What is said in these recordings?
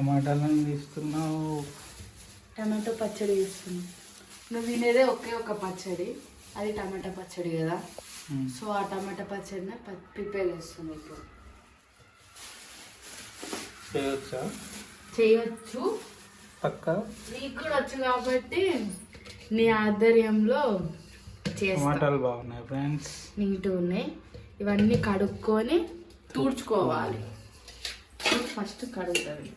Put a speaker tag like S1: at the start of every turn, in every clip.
S1: టమాటాలను తీస్తున్నావు
S2: టమాటో పచ్చడి చేస్తున్నాం నువ్వు తినేదే ఒకే ఒక పచ్చడి. అది టమాటా పచ్చడి కదా. సో ఆ టమాటా పచ్చడిని ప్రిపేర్ చేస్తుంది ఇప్పుడు.
S1: చేయొచ్చా?
S2: చేయొచ్చు.
S1: పక్క?
S2: నీకు కూడా వచ్చు కాబట్టి నీ ఆధ్వర్యంలో
S1: టమాటాలు బాగున్నాయి ఫ్రెండ్స్.
S2: నీట్గా ఉన్నాయి. ఇవన్నీ కడుక్కొని తుడుచుకోవాలి. ఫస్ట్ కడుగుతుంది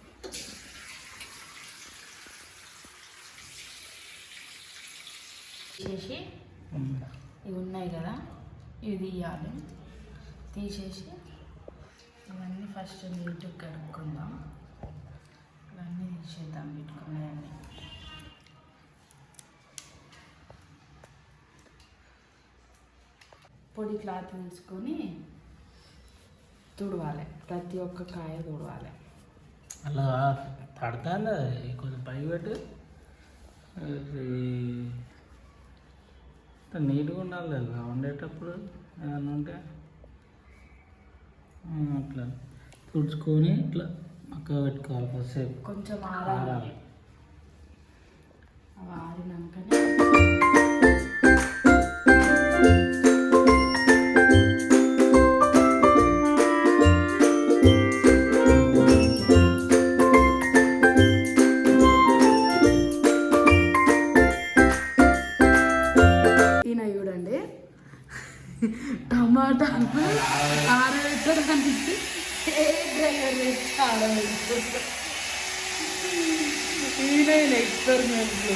S2: తీసేసి ఇవి ఉన్నాయి కదా ఇవి తీయాలి. తీసేసి ఇవన్నీ ఫస్ట్ నీట్గా కడుక్కుందాం. ఇవన్నీ తీసేద్దాం పెట్టుకున్నాయన్నీ. పొడి క్లాత్ తీసుకొని తుడవాలి. ప్రతి ఒక్క కాయ తుడవాలి.
S1: అలా తడతాలే కొంచెం పై పెట్టు. నీట్గా ఉండాలి కదా. వండేటప్పుడు ఏదన్నా ఉంటే అట్లా తుడుచుకొని ఇట్లా పక్క పెట్టుకోవాలి కొద్దిసేపు.
S2: కొంచెం ఆరాలి. ఆరినాకనే ఈయన ఎక్స్పెరిమెంట్లు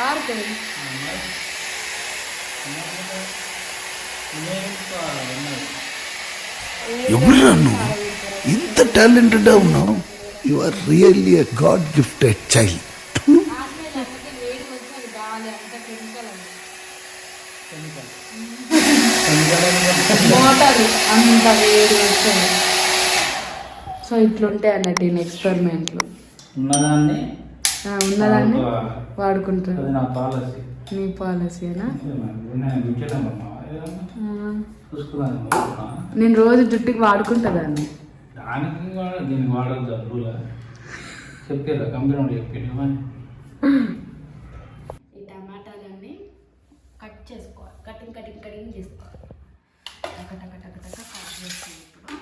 S2: ఆరుతాయి
S3: ఎవరురా నువ్వు ఇంత టాలెంటెడ్ ఉన్నావు you are really a god gifted child
S2: motor అంత వేడి వస్తుంది. సో ఇట్లుంటాయి అన్నట్టు ఈయన ఎక్స్పెరిమెంట్లు.
S1: ఉన్నదాన్ని
S2: ఉన్నదాన్ని. వాడుకుంటారు.
S1: నా పాలసీ.
S2: నీ పాలసీనా? నేను రోజు జుట్టుకి వాడుకుంటా దాన్ని.
S1: దానికి దీనికి వాడద్దు చెప్పారా కంపెనీ చెప్పారు
S2: ఈ టమాటాలన్నీ కట్ చేసుకోవాలి కటింగ్ కటింగ్ కటింగ్ చేసుకోవాలి టక టక టక టక కట్ చేస్తాను ఇప్పుడు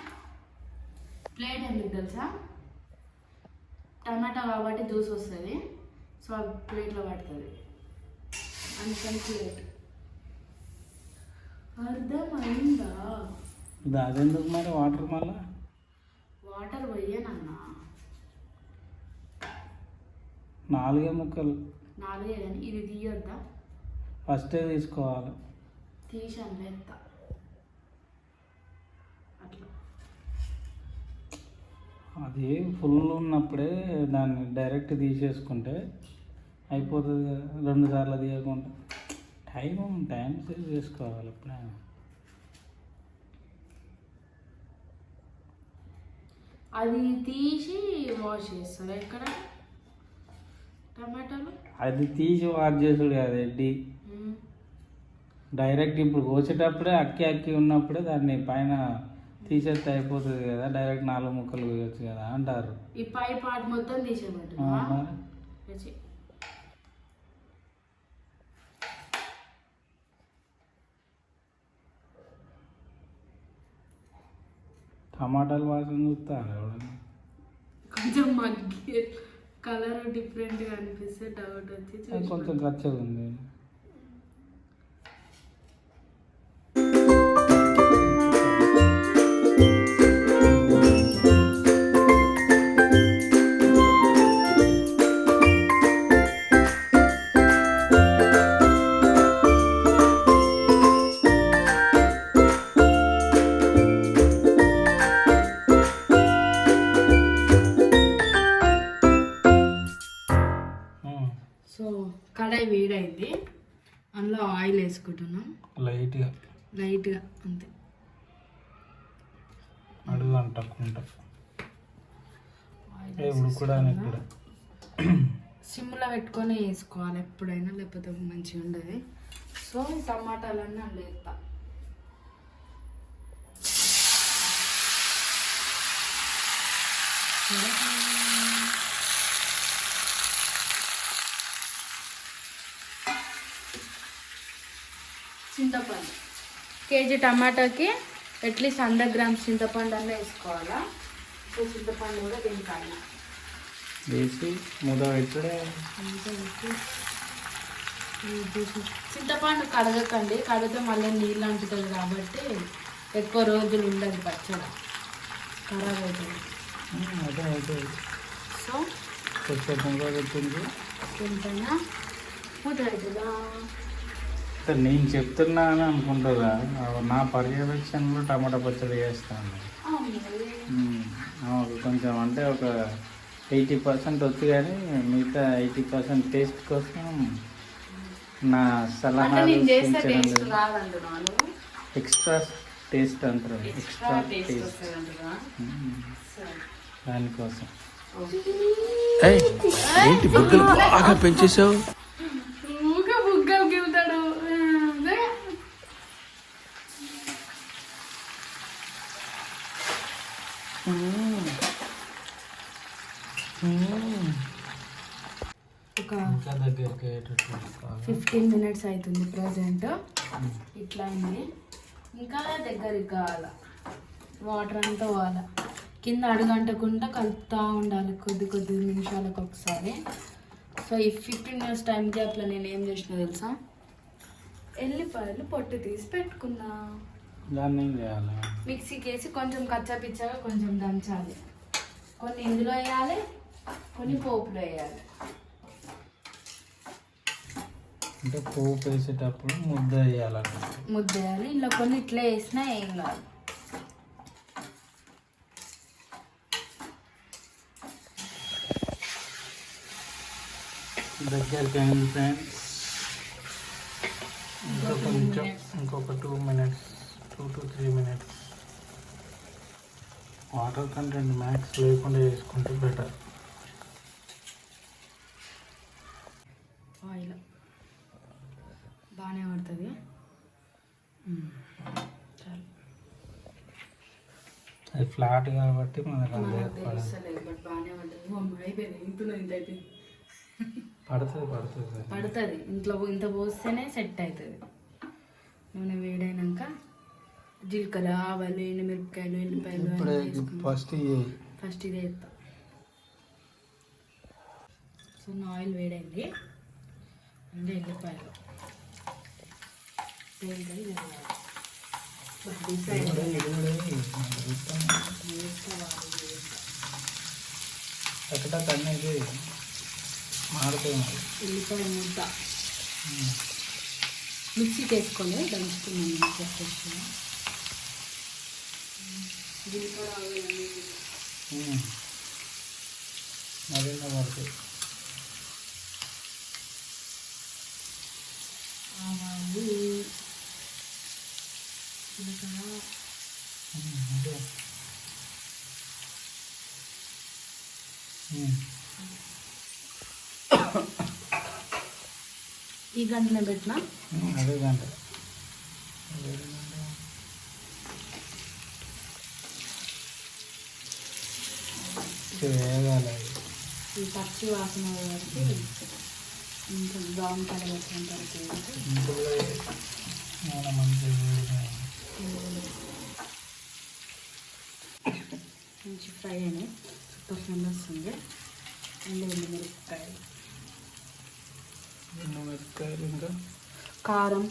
S2: ప్లేట్ ఎందుకు తెలుసా టమాటా కాబట్టి జ్యూస్ వస్తుంది సో ఆ ప్లేట్లో పడుతుంది. అందుకని ప్లేట్ అర్థమైందా?
S1: అదెందుకు మరి వాటర్ మళ్ళా?
S2: వాటర్ పోయానన్నా
S1: నాలుగే ముక్కలు.
S2: నాలుగే కానీ ఇది తీయొద్దా?
S1: ఫస్టే తీసుకోవాలి.
S2: తీసాను ఎంత అట్లా.
S1: అది ఫుల్ ఉన్నప్పుడే దాన్ని డైరెక్ట్ తీసేసుకుంటే అయిపోతుంది కదా రెండు సార్లు తీయకుండా టైం టైం సేవ్ చేసుకోవాలి ఎప్పుడైనా.
S2: అది తీసి వాష్ చేస్తారు ఎక్కడ టమాటాలు?
S1: అది తీసి వాష్ చేసుడు కాదు ఎడ్డి. డైరెక్ట్ ఇప్పుడు కోసేటప్పుడే అక్కి అక్కి ఉన్నప్పుడే దాన్ని పైన తీసేస్తే అయిపోతుంది కదా డైరెక్ట్ నాలుగు ముక్కలు కోయచ్చు కదా అంటారు.
S2: ఈ పై పార్ట్ మొత్తం
S1: ఆ, టమాటాలు వాసన చూస్తారు ఎవడన్నా.
S2: కొంచెం మగ్గి కలర్ డిఫరెంట్గా అనిపిస్తే డౌట్ వచ్చి
S1: కొంచెం ఖర్చుగా ఉంది
S2: అందులో ఆయిల్ వేసుకుంటున్నాం.
S1: లైట్గా.
S2: లైట్గా అంతే.
S1: అడుగు
S2: ఆయిల్
S1: ఇప్పుడు కూడా కూడా.
S2: సిమ్లో పెట్టుకొని వేసుకోవాలి ఎప్పుడైనా లేకపోతే మంచిగా ఉండదు. సో ఈ టమాటాలన్నీ అందులో వేస్తా. చింతపండు. కేజీ టమాటాకి అట్లీస్ట్ హండ్రెడ్ గ్రామ్స్ చింతపండు అన్న వేసుకోవాలా? సో చింతపండు కూడా తింటాను.
S1: వేసి మూత
S2: చింతపండు కడగకండి. కడిగితే మళ్ళీ నీళ్ళు అంటుతుంది కాబట్టి ఎక్కువ రోజులు ఉండదు పచ్చడి. ఖరాబ్ అవుతుంది.
S1: అదే
S2: సో
S1: కొంచెం
S2: తింటానా? అవుతుందా
S1: నేను చెప్తున్నా అని అనుకుంటారా నా పర్యవేక్షణలో టమాటా పచ్చడి చేస్తాను. కొంచెం అంటే ఒక ఎయిటీ పర్సెంట్ వచ్చు కానీ మిగతా ఎయిటీ పర్సెంట్ టేస్ట్ కోసం నా
S2: రాదంటున్నాను
S1: ఎక్స్ట్రా టేస్ట్ అంటారు.
S2: ఎక్స్ట్రా టేస్ట్
S1: దానికోసం.
S3: ఏయ్, ఏంటి బుగ్గలు బాగా పెంచేసావు?
S2: ఒక. ఫిఫ్టీన్ మినిట్స్ అవుతుంది ప్రజెంట్. ఇట్లా అయింది. ఇంకా దగ్గరికి కావాల. వాటర్ అంతా పోవాల. కింద అడుగంటకుండా కలుపుతూ ఉండాలి కొద్ది కొద్ది నిమిషాలకు ఒకసారి. సో ఈ ఫిఫ్టీన్ మినిట్స్ టైం గ్యాప్లో నేను ఏం చేసిన తెలుసా? ఎల్లిపాయలు పొట్టు తీసి పెట్టుకున్నా.
S1: దాన్ని
S2: మిక్సీకి వేసి కొంచెం కచ్చా పిచ్చగా కొంచెం దంచాలి. కొన్ని ఇందులో వేయాలి కొన్ని పోపులో వేయాలి.
S1: అంటే పోపు వేసేటప్పుడు ముద్ద వేయాలన్నమాట
S2: ముద్ద వేయాలి. ఇలా కొన్ని ఇట్లా వేసినా ఏం కాదు.
S1: దగ్గరికి అయింది ఫ్రెండ్స్. ఇంకా కొంచెం ఇంకొక two minutes two to three minutes water content max లేకుండా చేసుకుంటే బెటర్
S2: ఆయిల్ బాగానే పడుతుంది చాలు
S1: అది ఫ్లాట్ కాబట్టి మనకు అంత
S2: పడుతుంది
S1: పడుతుంది పడుతుంది.
S2: ఇంట్లో ఇంత పోస్తేనే సెట్ అవుతుంది నూనె వేడైనాక జీలకర్ర ఆవాలు ఎండుమిరపకాయలు ఎల్లిపాయలు.
S1: ఫస్ట్
S2: ఫస్ట్ ఇదే వేస్తా సో ఆయిల్ వేడైంది. అంటే ఎల్లిపాయలు వేగాలి. బట్ డిసైడ్ వేసుకోవాలి, వేస్తా.
S1: ఎక్కడ అనేది మారుతుంది మరి
S2: ఎల్లిపాయ ముద్ద మిక్సీకి వేసుకొని దంచుకున్నాను మిక్సీ వేసుకుని జీలకర్ర
S1: మరింత పడుతుంది
S2: ఆవాలు జీలకర్ర
S1: ఉమ్, అదే. ఉమ్.
S2: ఈ గంటనే పెట్టిన?
S1: అదే గంట.
S2: ఈ పచ్చి వాసన కొంచెం బ్రౌన్ కలర్ మంచి ఫ్రై అయినాయి. సూపర్ స్మెల్ వస్తుంది. అండ్ ఎండుమిరపకాయలు
S1: మిరపకాయలు. ఇంకా
S2: కారం.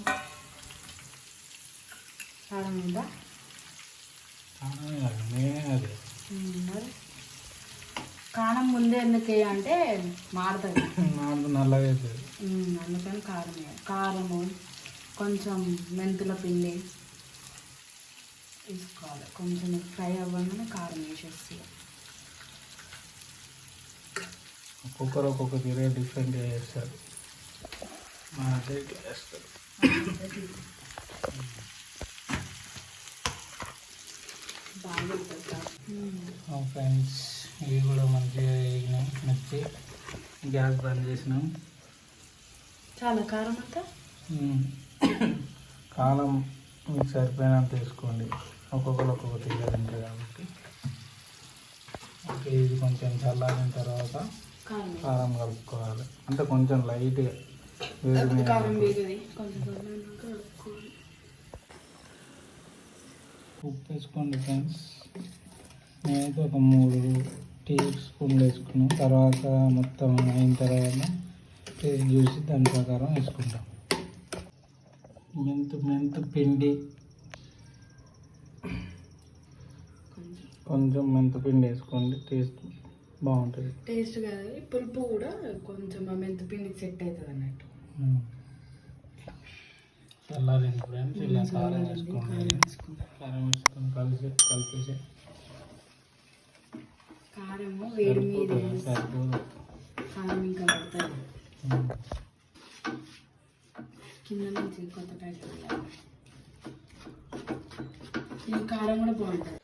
S2: కారం ఉందా? కారం ముందే ఎందుకు అంటే మాడుతుంది
S1: నల్లగా
S2: అందుకని కారం కారము కొంచెం మెంతుల పిండి తీసుకోవాలి. కొంచెం ఫ్రై అవ్వగానే కారం వేసేసి.
S1: ఒక్కొక్కరు ఒక్కొక్క తీరే డిఫరెంట్ చేస్తారు మా అదే చేస్తారు
S2: బాగా ఉంటుంది కారం. ఉమ్.
S1: ఫ్రెండ్స్ ఇవి కూడా మంచిగా వేగినాయి మిర్చి. గ్యాస్ బంద్ చేసినాం.
S2: చాలా కారం అంతా.
S1: కాలం మీకు సరిపోయినంత తీసుకోండి ఒక్కొక్కరు ఒక్కొక్క తీగ తింటారు కాబట్టి. ఓకే ఇది కొంచెం చల్లారిన తర్వాత
S2: కారం
S1: కలుపుకోవాలి. అంటే కొంచెం లైట్గా ఉప్పు వేసుకోండి ఫ్రెండ్స్. నేనైతే ఒక మూడు టీ స్పూన్లు వేసుకున్నాం తర్వాత మొత్తం అయిన తర్వాత టేస్ట్ చూసి దాని ప్రకారం వేసుకుంటాం. మెంతు మెంతు పిండి.
S2: కొంచెం
S1: కొంచెం మెంతు పిండి వేసుకోండి. టేస్ట్ బాగుంటుంది.
S2: టేస్ట్ కాదు. పులుపు కూడా కొంచెం ఆ మెంతి పిండికి సెట్ అవుతుంది అన్నట్టు.
S1: చల్లారింది ఫ్రెండ్స్ ఇలా కారం
S2: కారం
S1: వేసుకోండి. కారం వేసుకొని కలిసి కలిపేసి.
S2: కారము వేడి మీద
S1: సరిపోదు.
S2: కారం ఇంకా పడుతుంది. కింద నుంచి కొత్త ప్యాకెట్ ఈ కారం కూడా బాగుంటుంది.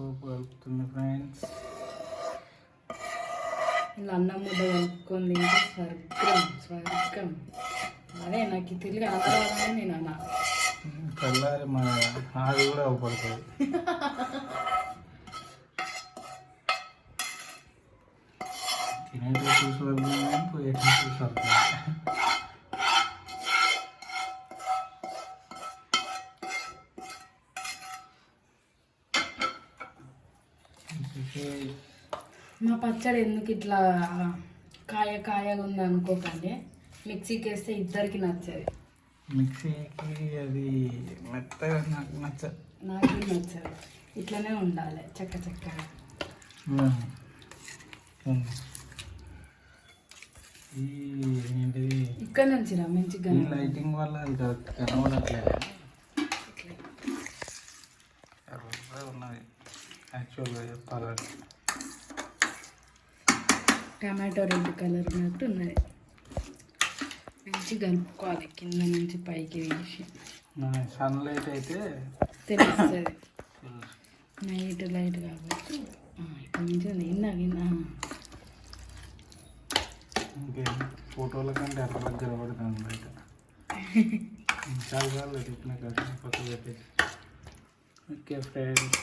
S1: ఉప్పు కలుపుతుంది ఫ్రెండ్స్.
S2: ఇలా అన్నం ముద్ద కలుపుకొని తింటే స్వర్గం స్వర్గం. అదే నాకు తెలుగు అనరాదని నేను అన్నా.
S1: చల్లారి మన ఆది కూడా అవపడుతుంది. తినేటి చూసి వరకు పోయేటి చూసి వరకు
S2: మా పచ్చడి ఎందుకు ఇట్లా కాయ కాయగా ఉంది అనుకోకండి. మిక్సీకి వేస్తే ఇద్దరికి నచ్చదు.
S1: మిక్సీకి అది మెత్తగా నాకు నచ్చ
S2: నాకు నచ్చదు. ఇట్లనే ఉండాలి చక్క చక్కగా. ఇక్కడ నుంచి రా మంచిగా
S1: లైటింగ్ వల్ల అది కనబడట్లేదు. ఉన్నది. యాక్చువల్గా చెప్పాలంటే
S2: టమాటో రెడ్ కలర్ ఉన్నట్టు ఉన్నది. మంచి కలుపుకోవాలి కింద నుంచి పైకి వేసి.
S1: సన్లైట్ అయితే
S2: తెలుస్తుంది. నైట్ లైట్ కాబట్టి ఇందాక ఇందా
S1: ఇంకే ఫోటోల కంటే ఎర్ర దగ్గర పడుతుంది బయట. చాలా సార్లు చెప్పిన కదా పక్కన పెట్టేసి. ఓకే ఫ్రెండ్స్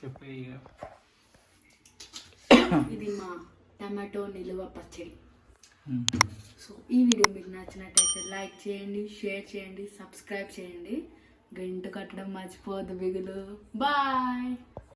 S1: చెప్పే
S2: ఇది మా టమాటో నిలువ పచ్చడి. సో ఈ వీడియో మీకు నచ్చినట్టయితే లైక్ చేయండి షేర్ చేయండి సబ్స్క్రైబ్ చేయండి. గంట కట్టడం మర్చిపోవద్దు బిగులు. బాయ్!